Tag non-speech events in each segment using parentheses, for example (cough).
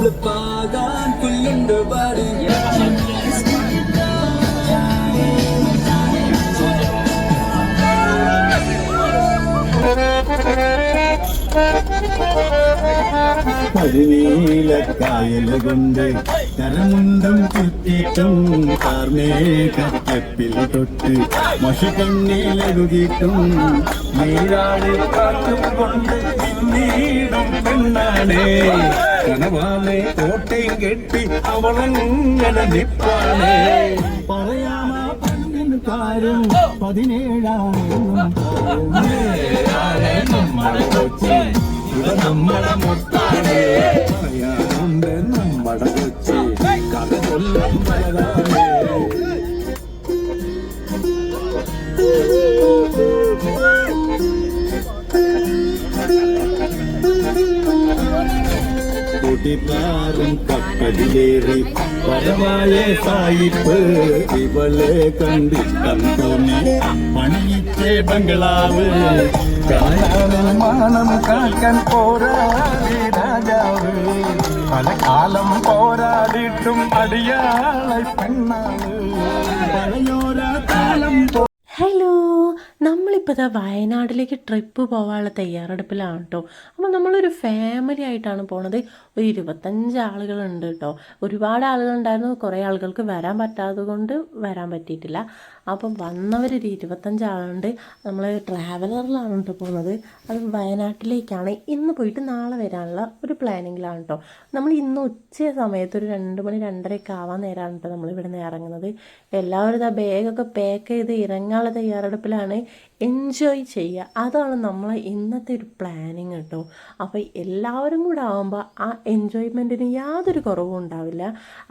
ഫ്ലിപ്പാകാൻ പുല്ലുണ്ട് പാടി പതിനീലക്കായല കൊണ്ട് കരമുണ്ടം ചുറ്റിട്ടും കാർമേഘത്തെപ്പിൽ തൊട്ട് മഷി കണ്ണീലെഴുതിയിട്ടും നീരാളി കാറ്റും കൊണ്ട് പിന്നീടും പെണ്ണാണേ കനവാലെ കോട്ടയും കെട്ടി അവളങ്ങനെ നിപ്പാണേ പറയാമാ കൊച്ചി ഇത് നമ്മുടെ മുത്താണ് പറയാനുണ്ട് നമ്മുടെ കൊച്ചി കഥ കൊല്ലം പലതാണ് துதித்தாரும் கப்படியேறி பரவாயே சாயிப்பு. இவளே கண்டு தந்தோமே மணியிச்சே பங்களாவு. காலாவில் மானம் காக்கன் போராடி ராஜாவு. பல காலம் போராடிட்டும் அடியாளை பெண்ணாவு. பழையோரா காலம் നമ്മളിപ്പോൾ ഇതാ വയനാട്ടിലേക്ക് ട്രിപ്പ് പോകാനുള്ള തയ്യാറെടുപ്പിലാണ് കേട്ടോ അപ്പോൾ നമ്മളൊരു ഫാമിലി ആയിട്ടാണ് പോണത്. ഒരു ഇരുപത്തഞ്ച് ആളുകളുണ്ട് കേട്ടോ ഒരുപാട് ആളുകളുണ്ടായിരുന്നു. കുറേ ആളുകൾക്ക് വരാൻ പറ്റാത്തത് കൊണ്ട് വരാൻ പറ്റിയിട്ടില്ല. അപ്പം വന്നവരൊരു ഇരുപത്തഞ്ചാളുണ്ട്. നമ്മൾ ട്രാവലറിലാണ് കേട്ടോ പോകുന്നത് അത് വയനാട്ടിലേക്കാണ്. ഇന്ന് പോയിട്ട് നാളെ വരാനുള്ള ഒരു പ്ലാനിങ്ങിലാണ് കേട്ടോ നമ്മൾ ഇന്ന് ഉച്ച സമയത്ത് ഒരു രണ്ട് മണി രണ്ടരയൊക്കെ ആവാൻ നേരമാണ് കേട്ടോ നമ്മൾ ഇവിടെ നിന്ന് ഇറങ്ങുന്നത് എല്ലാവരും ഇതാ ബാഗൊക്കെ പാക്ക് ചെയ്ത് ഇറങ്ങാനുള്ള തയ്യാറെടുപ്പിലാണ് എൻജോയ് ചെയ്യുക. അതാണ് നമ്മളെ ഇന്നത്തെ ഒരു പ്ലാനിങ് കേട്ടോ അപ്പോൾ എല്ലാവരും കൂടെ ആകുമ്പോൾ ആ എൻജോയ്മെന്റിന് യാതൊരു കുറവും ഉണ്ടാവില്ല.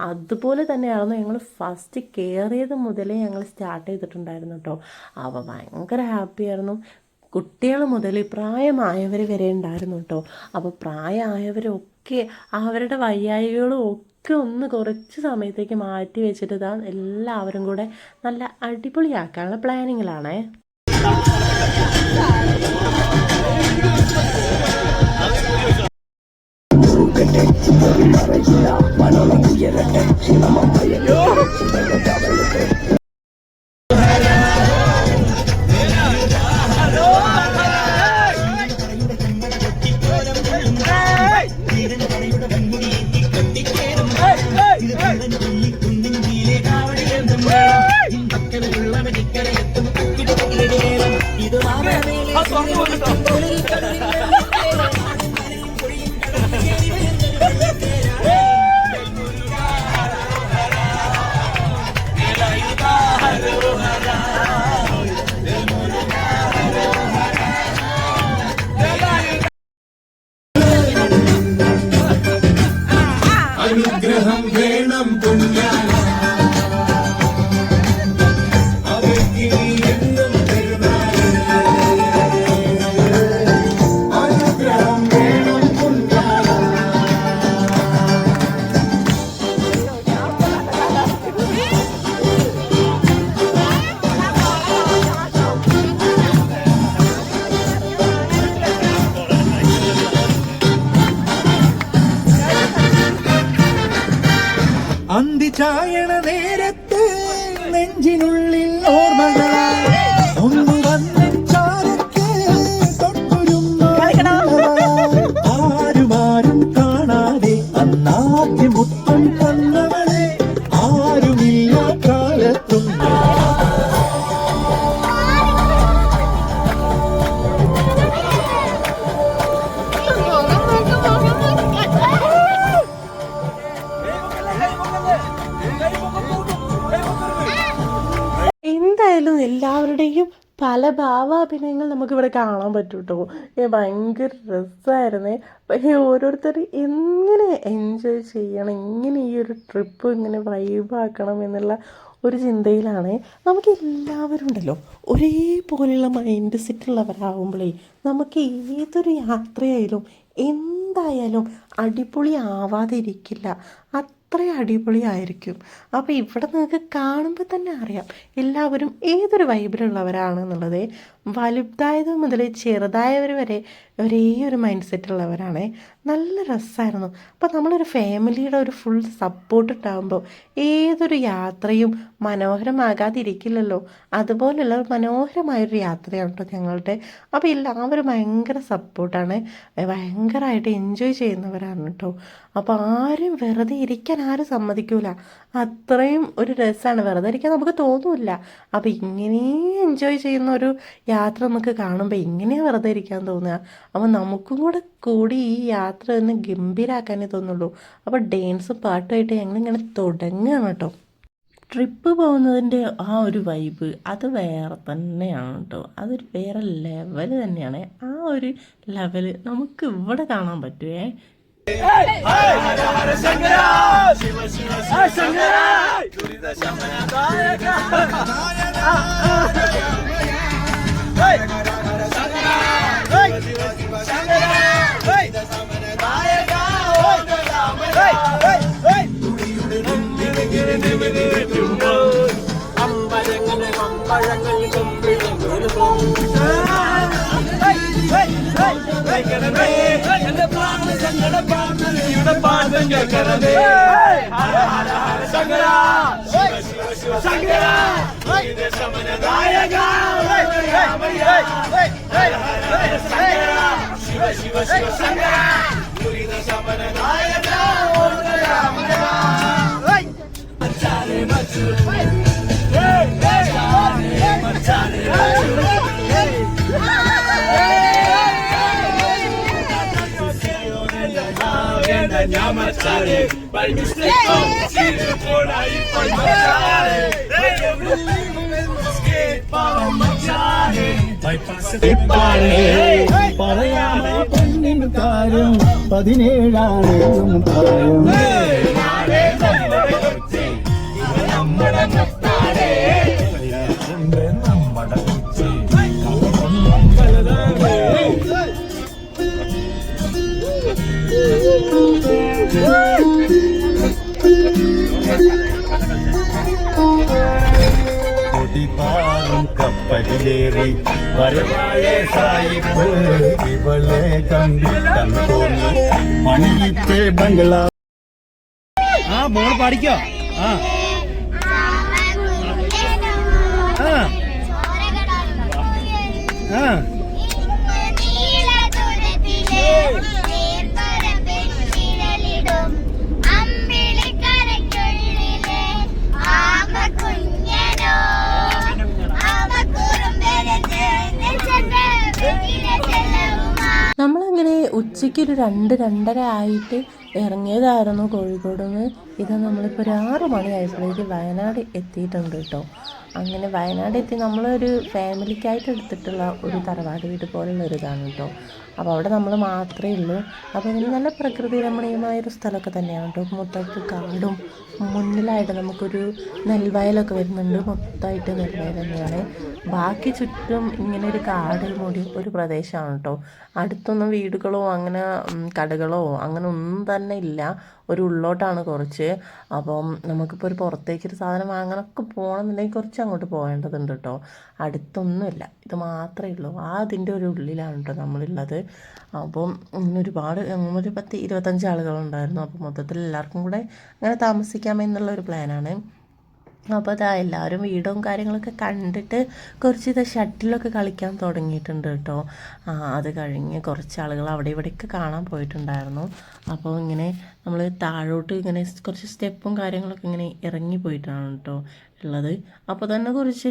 അതുപോലെ തന്നെയായിരുന്നു ഞങ്ങൾ ഫസ്റ്റ് കയറിയത് മുതലേ ഞങ്ങൾ സ്റ്റാർട്ട് ചെയ്തിട്ടുണ്ടായിരുന്നു കേട്ടോ അവ ഭയങ്കര ഹാപ്പിയായിരുന്നു കുട്ടികൾ മുതൽ പ്രായമായവർ വരെ ഉണ്ടായിരുന്നു കേട്ടോ അപ്പോൾ പ്രായമായവരൊക്കെ അവരുടെ വയ്യായികളും ഒക്കെ ഒന്ന് കുറച്ച് സമയത്തേക്ക് മാറ്റി വെച്ചിട്ട് ഇതാ എല്ലാവരും കൂടെ നല്ല അടിപൊളിയാക്കാനുള്ള പ്ലാനിങ്ങിലാണേ. (laughs) Stop. അന്തി ചായണ നേരത്ത് നെഞ്ചിനുള്ളിൽ ഓർമ്മകൾ ഒന്ന് വന്നിൻ എല്ലാവരുടെയും പല ഭാവാഭിനയങ്ങൾ നമുക്കിവിടെ കാണാൻ പറ്റും കേട്ടോ ഭയങ്കര രസമായിരുന്നേ പക്ഷേ ഓരോരുത്തർ എങ്ങനെ എൻജോയ് ചെയ്യണം എങ്ങനെ ഈ ഒരു ട്രിപ്പ് ഇങ്ങനെ വൈബാക്കണം എന്നുള്ള ഒരു ചിന്തയിലാണ് നമുക്ക് എല്ലാവരും ഉണ്ടല്ലോ. ഒരേപോലെയുള്ള മൈൻഡ് സെറ്റ് ഉള്ളവരാകുമ്പോഴേ നമുക്ക് ഏതൊരു യാത്രയായാലും എന്തായാലും അടിപൊളി ആവാതെ ഇരിക്കില്ല അത്ര അടിപൊളിയായിരിക്കും. അപ്പോൾ ഇവിടെ നിങ്ങൾക്ക് കാണുമ്പോൾ തന്നെ അറിയാം. എല്ലാവരും ഏതൊരു വൈബിലുള്ളവരാണെന്നുള്ളത് വലുതായത് മുതൽ ചെറുതായവർ വരെ ഒരേ ഒരു മൈൻഡ് സെറ്റ് ഉള്ളവരാണ്. നല്ല രസമായിരുന്നു അപ്പോൾ നമ്മളൊരു ഫാമിലിയുടെ ഒരു ഫുൾ സപ്പോർട്ട് ഉണ്ടാകുമ്പോൾ ഏതൊരു യാത്രയും മനോഹരമാകാതിരിക്കില്ലല്ലോ. അതുപോലുള്ള മനോഹരമായൊരു യാത്രയാണ് കേട്ടോ ഞങ്ങളുടെ. അപ്പോൾ എല്ലാവരും ഭയങ്കര സപ്പോർട്ടാണ് ഭയങ്കരമായിട്ട് എൻജോയ് ചെയ്യുന്നവരാണ് കേട്ടോ. അപ്പോൾ ആരും വെറുതെ ഇരിക്കാൻ ആരും സമ്മതിക്കൂല. അത്രയും ഒരു രസമാണ് വെറുതെ ഇരിക്കാൻ നമുക്ക് തോന്നില്ല. അപ്പോൾ ഇങ്ങനെ എൻജോയ് ചെയ്യുന്ന ഒരു യാത്ര നമുക്ക് കാണുമ്പോൾ ഇങ്ങനെയാണ് വെറുതെ ഇരിക്കാൻ തോന്നുക. അപ്പോൾ നമുക്കും കൂടെ കൂടി ഈ യാത്ര ഒന്ന് ഗംഭീരാക്കാനേ തോന്നുള്ളൂ. അപ്പോൾ ഡാൻസും പാട്ടുമായിട്ട് ഞങ്ങളിങ്ങനെ തുടങ്ങുകയാണ് കേട്ടോ. ട്രിപ്പ് പോകുന്നതിന്റെ ആ ഒരു വൈബ് അത് വേറെ തന്നെയാണ് കേട്ടോ. അതൊരു വേറെ ലെവൽ തന്നെയാണ്. ആ ഒരു ലെവൽ നമുക്ക് ഇവിടെ കാണാൻ പറ്റുമേ பாதம் கேட்கிறது ஹர ஹர ஹர சங்கரா சிவ சங்கரா ಶಿವ ಶಿವ ಶಂಕರ ಮುರಿದ ಶಮನದಾಯಕ ಮಚ್ಚಾಲೆ ಮಚ್ಚು ಮಚ್ಚಾಲೆ ಮಚ್ಚಾಲೆ ಬಳ್ಳಿ ಕೋಣ ಇಪ್ಪ ಮಚ್ಚಾಲೆ പറയാമോ പെണ്ണിന് കാര്യം പതിനേഴാണ് എന്നും പ്രായം കൊടിപാറും കപ്പലിലേറി വരവായ സായിപ്പ് ഇവളെ കണ്ടിട്ടം തോന്നി. മണിയിത്തെ ബംഗ്ലാ ആ മോൾ പാടിക്കോ? ആ. രണ്ട് രണ്ടര ആയിട്ട് ഇറങ്ങിയതായിരുന്നു കോഴിക്കോട് നിന്ന് ഇത് നമ്മളിപ്പോൾ ഒരു ആറ് മണിയായപ്പോഴേക്ക് വയനാട് എത്തിയിട്ടുണ്ട് കേട്ടോ. അങ്ങനെ വയനാട് എത്തി നമ്മളൊരു ഫാമിലിക്കായിട്ട് എടുത്തിട്ടുള്ള ഒരു തറവാട് വീട് പോലുള്ള ഒരു ഇതാണ് കേട്ടോ. അപ്പോൾ അവിടെ നമ്മൾ മാത്രമേ ഉള്ളൂ. അപ്പോൾ ഇതിന് നല്ല പ്രകൃതി രമണീയമായൊരു സ്ഥലമൊക്കെ തന്നെയാണ് കേട്ടോ. മൊത്തമായിട്ട് കാടും മുന്നിലായിട്ട് നമുക്കൊരു നെൽവയലൊക്കെ വരുന്നുണ്ട്. മൊത്തമായിട്ട് നെൽവയൽ തന്നെയാണ്. ബാക്കി ചുറ്റും ഇങ്ങനെ ഒരു കാട് മൂടി ഒരു പ്രദേശമാണ് കേട്ടോ. അടുത്തൊന്നും വീടുകളോ അങ്ങനെ കടകളോ അങ്ങനെ ഒന്നും തന്നെ ഇല്ല. ഒരു ഉള്ളോട്ടാണ് കുറച്ച്. അപ്പം നമുക്കിപ്പോൾ ഒരു പുറത്തേക്കൊരു സാധനം വാങ്ങാനൊക്കെ പോകണമെന്നുണ്ടെങ്കിൽ കുറച്ച് അങ്ങോട്ട് പോകേണ്ടതുണ്ട് കേട്ടോ. അടുത്തൊന്നുമില്ല. ഇത് മാത്രമേ ഉള്ളൂ. ആ അതിന്റെ ഒരു ഉള്ളിലാണ് കേട്ടോ നമ്മളുള്ളത്. അപ്പം ഇങ്ങനെ ഒരുപാട് ഒരു പത്ത് ഇരുപത്തഞ്ച് ആളുകളുണ്ടായിരുന്നു. അപ്പോൾ മൊത്തത്തിൽ എല്ലാവർക്കും കൂടെ അങ്ങനെ താമസിക്കാമെന്നുള്ള ഒരു പ്ലാനാണ്. അപ്പോൾ അതാ എല്ലാവരും വീടും കാര്യങ്ങളൊക്കെ കണ്ടിട്ട് കുറച്ച് ഇത് ഷട്ടിലൊക്കെ കളിക്കാൻ തുടങ്ങിയിട്ടുണ്ട് കേട്ടോ. അത് കഴിഞ്ഞ് കുറച്ച് ആളുകൾ അവിടെ ഇവിടെയൊക്കെ കാണാൻ പോയിട്ടുണ്ടായിരുന്നു. അപ്പോൾ ഇങ്ങനെ നമ്മൾ താഴോട്ട് ഇങ്ങനെ കുറച്ച് സ്റ്റെപ്പും കാര്യങ്ങളൊക്കെ ഇങ്ങനെ ഇറങ്ങി പോയിട്ടാണ് കേട്ടോ ഉള്ളത്. അപ്പോൾ തന്നെ കുറച്ച്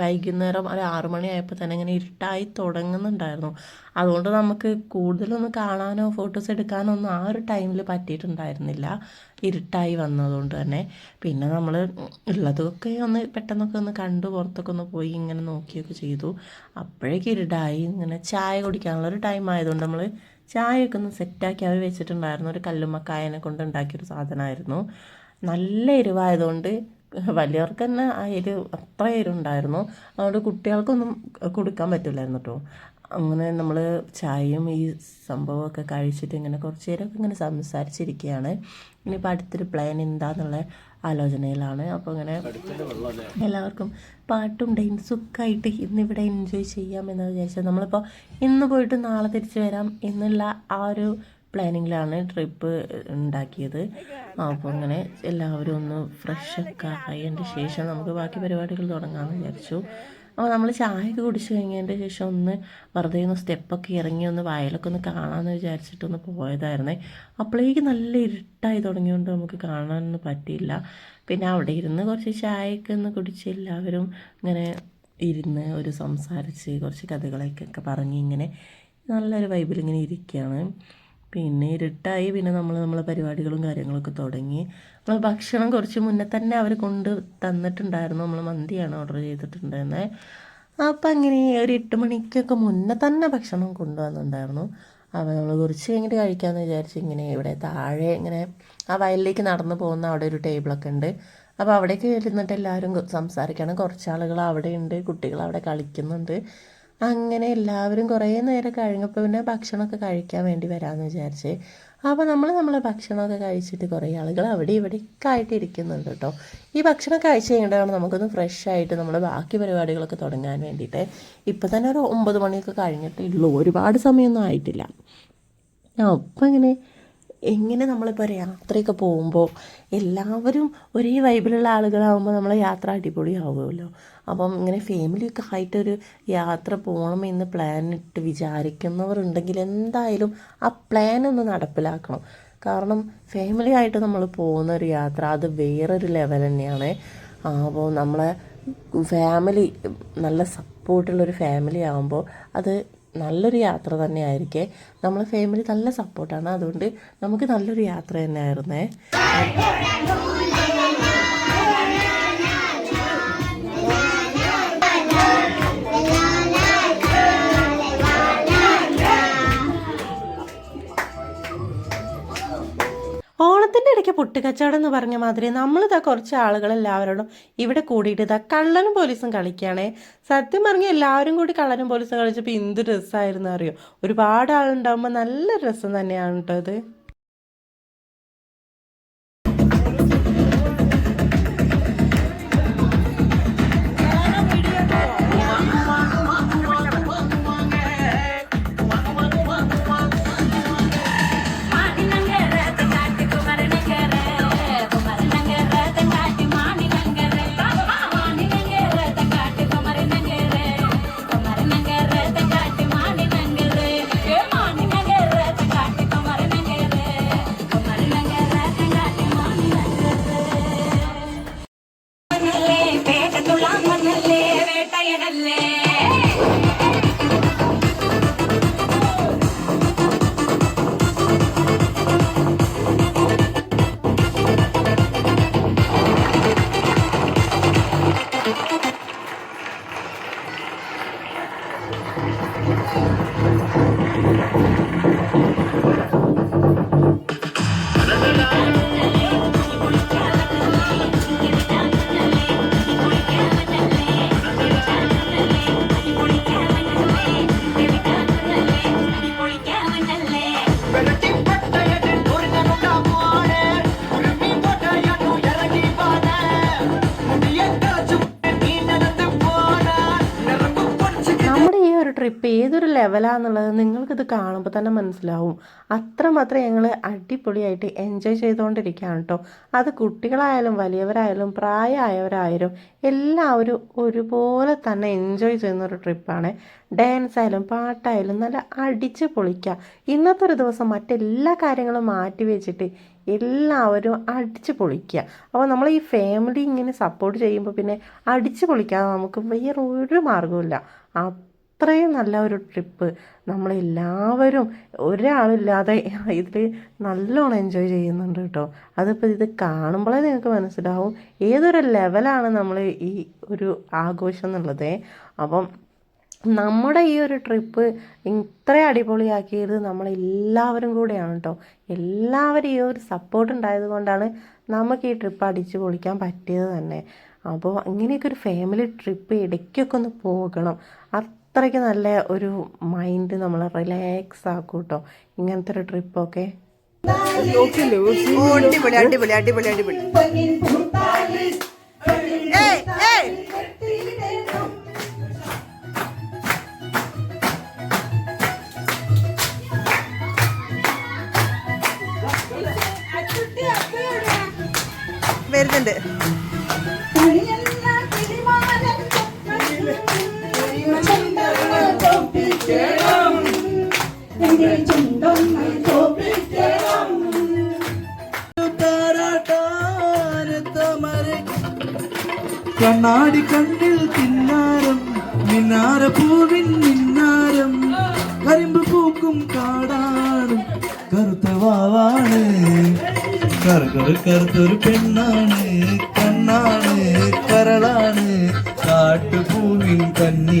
വൈകുന്നേരം ഒരു ആറു മണിയായപ്പോൾ തന്നെ ഇങ്ങനെ ഇരുട്ടായി തുടങ്ങുന്നുണ്ടായിരുന്നു. അതുകൊണ്ട് നമുക്ക് കൂടുതലൊന്നും കാണാനോ ഫോട്ടോസ് എടുക്കാനോ ഒന്നും ആ ഒരു ടൈമിൽ പറ്റിയിട്ടുണ്ടായിരുന്നില്ല. ഇരുട്ടായി വന്നതുകൊണ്ട് തന്നെ. പിന്നെ നമ്മൾ ഉള്ളതൊക്കെ ഒന്ന് പെട്ടെന്നൊക്കെ ഒന്ന് കണ്ടു പുറത്തൊക്കെ ഒന്ന് പോയി ഇങ്ങനെ നോക്കിയൊക്കെ ചെയ്തു. അപ്പോഴേക്ക് ഇരുടായി ഇങ്ങനെ ചായ കുടിക്കാനുള്ള ഒരു ടൈം ആയതുകൊണ്ട് നമ്മൾ ചായയൊക്കെ ഒന്ന് സെറ്റാക്കി അവർ വെച്ചിട്ടുണ്ടായിരുന്നു. ഒരു കല്ലുമ്മക്കായനെ കൊണ്ട് ഉണ്ടാക്കിയൊരു സാധനമായിരുന്നു. നല്ല എരിവായതുകൊണ്ട് വലിയവർക്ക് തന്നെ ആ അത്ര എരിവുണ്ടായിരുന്നു. അതുകൊണ്ട് കുട്ടികൾക്കൊന്നും കൊടുക്കാൻ പറ്റില്ലായിരുന്നു കേട്ടോ അങ്ങനെ നമ്മൾ ചായയും ഈ സംഭവമൊക്കെ കഴിച്ചിട്ട് ഇങ്ങനെ കുറച്ച് നേരമൊക്കെ ഇങ്ങനെ സംസാരിച്ചിരിക്കുകയാണ്. ഇനിയിപ്പോൾ അടുത്തൊരു പ്ലാൻ എന്താന്നുള്ള ആലോചനയിലാണ്. അപ്പോൾ ഇങ്ങനെ എല്ലാവർക്കും പാട്ടും ഡാൻസും ഒക്കെ ആയിട്ട് ഇന്നിവിടെ എൻജോയ് ചെയ്യാം ചെയ്യാമെന്ന് വിചാരിച്ചാൽ നമ്മളിപ്പോൾ ഇന്ന് പോയിട്ട് നാളെ തിരിച്ചു വരാം എന്നുള്ള ആ ഒരു പ്ലാനിങ്ങിലാണ് ട്രിപ്പ് ഉണ്ടാക്കിയത്. അപ്പോൾ അങ്ങനെ എല്ലാവരും ഒന്ന് ഫ്രഷ് ഫ്രഷൊക്കെ ആയതിന്റെ ശേഷം നമുക്ക് ബാക്കി പരിപാടികൾ തുടങ്ങാമെന്ന് വിചാരിച്ചു. അപ്പോൾ നമ്മൾ ചായയൊക്കെ കുടിച്ച് കഴിഞ്ഞതിന്റെ ശേഷം ഒന്ന് വെറുതെ ഒന്ന് സ്റ്റെപ്പൊക്കെ ഇറങ്ങി ഒന്ന് വയലൊക്കെ ഒന്ന് കാണാമെന്ന് വിചാരിച്ചിട്ടൊന്ന് പോയതായിരുന്നേ. അപ്പോഴേക്ക് നല്ല ഇരുട്ടായി തുടങ്ങിയോണ്ട് നമുക്ക് കാണാനൊന്നും പറ്റിയില്ല. പിന്നെ അവിടെ ഇരുന്ന് കുറച്ച് ചായയൊക്കെ ഒന്ന് കുടിച്ച് എല്ലാവരും ഇങ്ങനെ ഇരുന്ന് ഒരു സംസാരിച്ച് കുറച്ച് കഥകളൊക്കെ പറഞ്ഞ് ഇങ്ങനെ നല്ലൊരു വൈബിൽ ഇങ്ങനെ ഇരിക്കുകയാണ്. പിന്നെ ഇരുട്ടായി പിന്നെ നമ്മൾ നമ്മളെ പരിപാടികളും കാര്യങ്ങളൊക്കെ തുടങ്ങി. നമ്മൾ ഭക്ഷണം കുറച്ച് മുന്നേ തന്നെ അവർ കൊണ്ട് തന്നിട്ടുണ്ടായിരുന്നു. നമ്മൾ മന്തിയാണ് ഓർഡർ ചെയ്തിട്ടുണ്ടായിരുന്നത് അപ്പം അങ്ങനെ ഒരു എട്ട് മണിക്കൊക്കെ മുന്നേ തന്നെ ഭക്ഷണം കൊണ്ടുവന്നിട്ടുണ്ടായിരുന്നു. അപ്പോൾ നമ്മൾ കുറച്ച് കഴിഞ്ഞിട്ട് കഴിക്കാമെന്ന് വിചാരിച്ച് ഇങ്ങനെ ഇവിടെ താഴെ ഇങ്ങനെ ആ വയലിലേക്ക് നടന്നു പോകുന്ന അവിടെ ഒരു ടേബിളൊക്കെ ഉണ്ട്. അപ്പോൾ അവിടേക്ക് ഇരുന്നിട്ട് എല്ലാവരും സംസാരിക്കണം. കുറച്ച് ആളുകൾ അവിടെ ഉണ്ട്. കുട്ടികൾ അവിടെ കളിക്കുന്നുണ്ട്. അങ്ങനെ എല്ലാവരും കുറേ നേരം കഴിഞ്ഞപ്പോൾ പിന്നെ ഭക്ഷണമൊക്കെ കഴിക്കാൻ വേണ്ടി വരാമെന്ന് വിചാരിച്ച്. അപ്പോൾ നമ്മൾ നമ്മളെ ഭക്ഷണമൊക്കെ കഴിച്ചിട്ട് കുറേ ആളുകൾ അവിടെ ഇവിടെയൊക്കെ ആയിട്ട് ഇരിക്കുന്നുണ്ട് കേട്ടോ ഈ ഭക്ഷണം കഴിച്ച് കഴിഞ്ഞിട്ടാണ് നമുക്കൊന്ന് ഫ്രഷ് ആയിട്ട് നമ്മൾ ബാക്കി പരിപാടികളൊക്കെ തുടങ്ങാൻ വേണ്ടിയിട്ട്. ഇപ്പം തന്നെ ഒരു ഒമ്പത് മണിയൊക്കെ കഴിഞ്ഞിട്ടേ ഉള്ളൂ. ഒരുപാട് സമയമൊന്നും ആയിട്ടില്ല. ഞാൻ അപ്പം ഇങ്ങനെ എങ്ങനെ നമ്മളിപ്പോൾ ഒരു യാത്രയൊക്കെ പോകുമ്പോൾ എല്ലാവരും ഒരേ വൈബിലുള്ള ആളുകളാകുമ്പോൾ നമ്മൾ യാത്ര അടിപൊളിയാവുമല്ലോ. അപ്പം ഇങ്ങനെ ഫാമിലിയൊക്കെ ആയിട്ടൊരു യാത്ര പോകണമെന്ന് പ്ലാൻ ഇട്ട് വിചാരിക്കുന്നവരുണ്ടെങ്കിൽ എന്തായാലും ആ പ്ലാൻ ഒന്ന് നടപ്പിലാക്കണം. കാരണം ഫാമിലി ആയിട്ട് നമ്മൾ പോകുന്ന ഒരു യാത്ര അത് വേറൊരു ലെവൽ തന്നെയാണ്. അപ്പോൾ നമ്മളെ ഫാമിലി നല്ല സപ്പോർട്ടുള്ളൊരു ഫാമിലി ആകുമ്പോൾ അത് നല്ലൊരു യാത്ര തന്നെയായിരിക്കേ. നമ്മളെ ഫാമിലി നല്ല സപ്പോർട്ടാണ് അതുകൊണ്ട് നമുക്ക് നല്ലൊരു യാത്ര തന്നെയായിരുന്നേ. ഓണത്തിന്റെ ഇടയ്ക്ക് പുട്ടുകച്ചവടം എന്ന് പറഞ്ഞ മാതിരി നമ്മളിതാ കുറച്ച് ആളുകൾ എല്ലാവരോടും ഇവിടെ കൂടിയിട്ട് ഇതാ കള്ളനും പോലീസും കളിക്കുകയാണേ. സത്യം പറഞ്ഞാൽ എല്ലാവരും കൂടി കള്ളനും പോലീസും കളിച്ചപ്പോൾ എന്ത് രസമായിരുന്നു അറിയോ? ഒരുപാട് ആളുണ്ടാകുമ്പോൾ നല്ല രസം തന്നെയാണ് കേട്ടോ ഇത്. ലെവലാന്നുള്ളത് നിങ്ങൾക്കിത് കാണുമ്പോൾ തന്നെ മനസ്സിലാവും. അത്രമാത്രം ഞങ്ങൾ അടിപൊളിയായിട്ട് എൻജോയ് ചെയ്തുകൊണ്ടിരിക്കുകയാണ് കേട്ടോ അത് കുട്ടികളായാലും വലിയവരായാലും പ്രായമായവരായാലും എല്ലാവരും ഒരുപോലെ തന്നെ എൻജോയ് ചെയ്യുന്ന ഒരു ട്രിപ്പാണ് ഡാൻസ് ആയാലും പാട്ടായാലും നല്ല അടിച്ച് പൊളിക്കുക ഇന്നത്തെ ഒരു ദിവസം മറ്റെല്ലാ കാര്യങ്ങളും മാറ്റി വെച്ചിട്ട് എല്ലാവരും അടിച്ച് പൊളിക്കുക അപ്പോൾ നമ്മൾ ഈ ഫാമിലി ഇങ്ങനെ സപ്പോർട്ട് ചെയ്യുമ്പോൾ പിന്നെ അടിച്ച് പൊളിക്കാതെ നമുക്ക് വേറെ ഒരു മാർഗമില്ല അത്രയും നല്ല ഒരു ട്രിപ്പ്. നമ്മളെല്ലാവരും ഒരാളില്ലാതെ ഇതിൽ നല്ലോണം എൻജോയ് ചെയ്യുന്നുണ്ട് കേട്ടോ. അതിപ്പോൾ ഇത് കാണുമ്പോഴേ നിങ്ങൾക്ക് മനസ്സിലാവും ഏതൊരു ലെവലാണ് നമ്മൾ ഈ ഒരു ആഘോഷം എന്നുള്ളത്. അപ്പം നമ്മുടെ ഈ ഒരു ട്രിപ്പ് ഇത്ര അടിപൊളിയാക്കിയത് നമ്മളെല്ലാവരും കൂടെയാണ് കേട്ടോ. എല്ലാവരും ഈ ഒരു സപ്പോർട്ട് ഉണ്ടായത് കൊണ്ടാണ് നമുക്ക് ഈ ട്രിപ്പ് അടിച്ചു പൊളിക്കാൻ പറ്റിയത് തന്നെ. അപ്പോൾ ഇങ്ങനെയൊക്കെ ഒരു ഫാമിലി ട്രിപ്പ് ഇടയ്ക്കൊക്കെ ഒന്ന് പോകണം. അത്രയ്ക്ക് നല്ല ഒരു മൈൻഡ് നമ്മൾ റിലാക്സ് ആക്കും കേട്ടോ ഇങ്ങനത്തെ ഒരു ട്രിപ്പൊക്കെ അടിപൊളി അടിപൊളി അടിപൊളി. അടിപൊളി കണ്ണാടി കണ്ണിൽ തിന്നാരം മിന്നാര പൂവിൻ മിന്നാരം കരിമ്പ് പൂക്കും കാടാണ് കറുത്ത വാവാണ് കറുകൾ കറുത്തൊരു പെണ്ണാണ് കണ്ണാണ് കരളാണ്. കാട്ടുപൂവിൻ കന്നി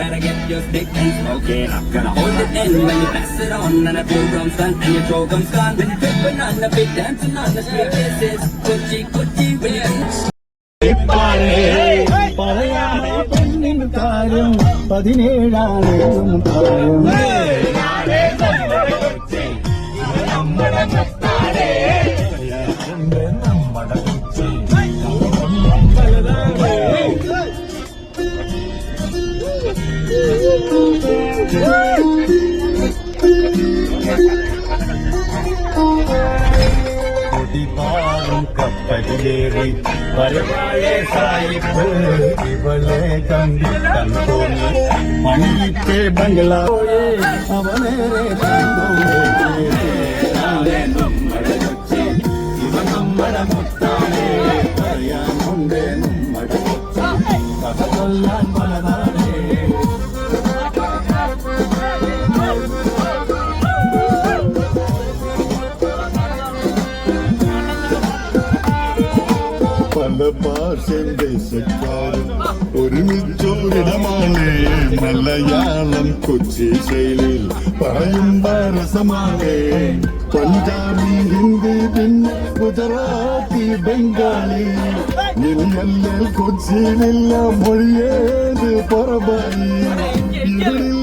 Better get your stick and smoke it up. Gonna hold it in when you pass it on. And a full drum stunt and your throw comes gone. When you tripping on the beat, dancing on the street. This is Gucci, Gucci, when you പറയാതെ പെണ്ണിന് താരം പതിനേഴാണ് എന്നും പ്രായം കപ്പലിലേറി വരവായ സായിപ്പ് ഇവളെ കണ്ടി തോന്നി. മണിയിത്തെ ബംഗ്ലാവേ അവനേറെ നമ്മുടെ കൊച്ചി നമ്മുടെ മുത്താനെ പറയാനുണ്ട് നമ്മുടെ കൊച്ചി കഥ കൊല്ലാൻ പല ഭാഷൻ ദേശക്കാരും ഒരുമിച്ചൊരിടമാണ് മലയാളം കൊച്ചി ശൈലിയിൽ. പറയുന്ന രസമാണ് പഞ്ചാബി ഹിന്ദി പിന്നെ ഗുജറാത്തി ബംഗാളി. ഇനിയല്ലേ കൊച്ചിയിലില്ല മൊഴിയേത് പുറമായി ഇവിടില്ല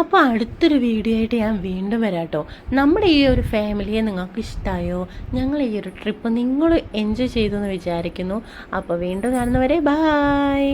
അപ്പൊ അടുത്തൊരു വീഡിയോ ആയിട്ട് ഞാൻ വീണ്ടും വരാം കേട്ടോ നമ്മുടെ ഈ ഒരു ഫാമിലിയെ നിങ്ങൾക്ക് ഇഷ്ടമായോ ഞങ്ങൾ ഈ ഒരു ട്രിപ്പ് നിങ്ങൾ എൻജോയ് ചെയ്തു എന്ന് വിചാരിക്കുന്നു. അപ്പൊ വീണ്ടും കാണുന്നവരെ ബായ്